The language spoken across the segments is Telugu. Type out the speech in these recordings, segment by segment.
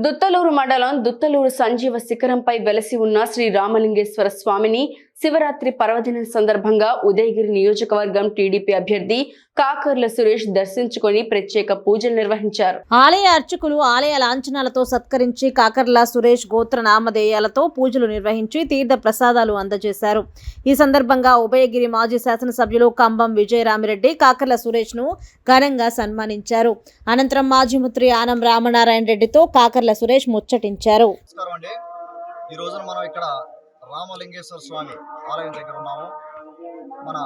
దుత్తలూరు మండలం దుత్తలూరు సంజీవ శిఖరంపై వెలసి ఉన్న శ్రీ రామలింగేశ్వర స్వామిని శివరాత్రి పర్వదినం సందర్భంగా ఉదయగిరి నియోజకవర్గం టీడీపీ అభ్యర్థి కాకర్ల సురేష్ దర్శించుకొని ప్రత్యేక పూజలు నిర్వహించారు. ఆలయ అర్చకులు ఆలయ లాంఛనాలతో సత్కరించి కాకర్ల సురేష్ గోత్ర నామధేయాలతో పూజలు నిర్వహించి తీర్థ ప్రసాదాలు అందజేశారు. ఈ సందర్భంగా ఉభయగిరి మాజీ శాసనసభ్యులు కంబం విజయరామిరెడ్డి కాకర్ల సురేష్ను ఘనంగా సన్మానించారు. అనంతరం మాజీ మంత్రి ఆనం రామనారాయణ రెడ్డితో కాకర్ల సురేష్ ముచ్చటించారు. నమస్కారం అండి. ఈ రోజున మనం ఇక్కడ రామలింగేశ్వర స్వామి ఆలయం దగ్గర ఉన్నాము. మన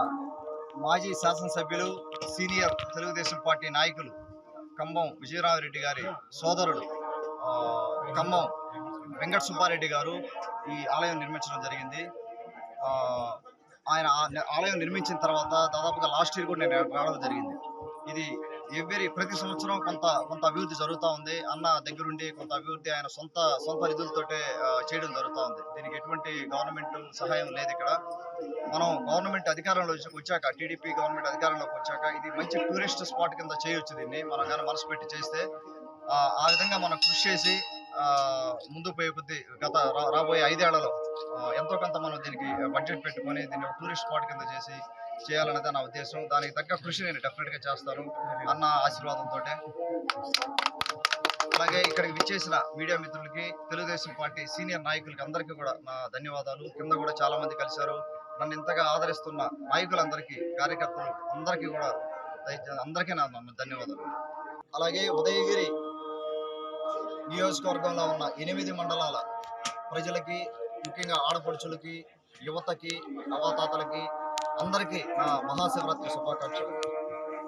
మాజీ శాసనసభ్యులు సీనియర్ తెలుగుదేశం పార్టీ నాయకులు ఖమ్మం విజయరామరెడ్డి గారి సోదరుడు ఆ, ఖమ్మం వెంకట సుబ్బారెడ్డి గారు ఈ ఆలయం నిర్మించడం జరిగింది. ఆయన ఆలయం నిర్మించిన తర్వాత దాదాపుగా లాస్ట్ ఇయర్ కూడా నేను రావడం జరిగింది. ఇది ఎవ్రీ ప్రతి సంవత్సరం కొంత కొంత అభివృద్ధి జరుగుతూ ఉంది. అన్న దగ్గరుండి కొంత అభివృద్ధి ఆయన సొంత సొంత నిధులతోటే చేయడం జరుగుతూ ఉంది. దీనికి ఎటువంటి గవర్నమెంట్ సహాయం లేదు ఇక్కడ. మనం గవర్నమెంట్ అధికారంలో వచ్చాక టీడీపీ గవర్నమెంట్ అధికారంలోకి వచ్చాక ఇది మంచి టూరిస్ట్ స్పాట్ కింద చేయొచ్చు దీన్ని. మనం కానీ మనసు పెట్టి చేస్తే ఆ, విధంగా మనం కృషి చేసి ముందు ముందుకు పోయే గత రాబోయే ఐదేళ్ళలో ఎంతో కొంత మనం దీనికి బడ్జెట్ పెట్టుకొని దీన్ని టూరిస్ట్ స్పాట్ కింద చేసి చేయాలనేది నా ఉద్దేశం. దానికి తగ్గ కృషి నేను డెఫినెట్గా చేస్తాను అన్న ఆశీర్వాదంతో అలాగే ఇక్కడికి విచ్చేసిన మీడియా మిత్రులకి తెలుగుదేశం పార్టీ సీనియర్ నాయకులకి అందరికీ కూడా నా ధన్యవాదాలు. కింద కూడా చాలా మంది కలిశారు. నన్ను ఇంతగా ఆదరిస్తున్న నాయకులందరికీ కార్యకర్తలు అందరికీ కూడా అందరికీ నా ధన్యవాదాలు. అలాగే ఉదయగిరి నియోజకవర్గంలో ఉన్న ఎనిమిది మండలాల ప్రజలకి ముఖ్యంగా ఆడపడుచులకి యువతకి అవాతాతలకి అందరికీ నా మహాశివరాత్రి శుభాకాంక్షలు.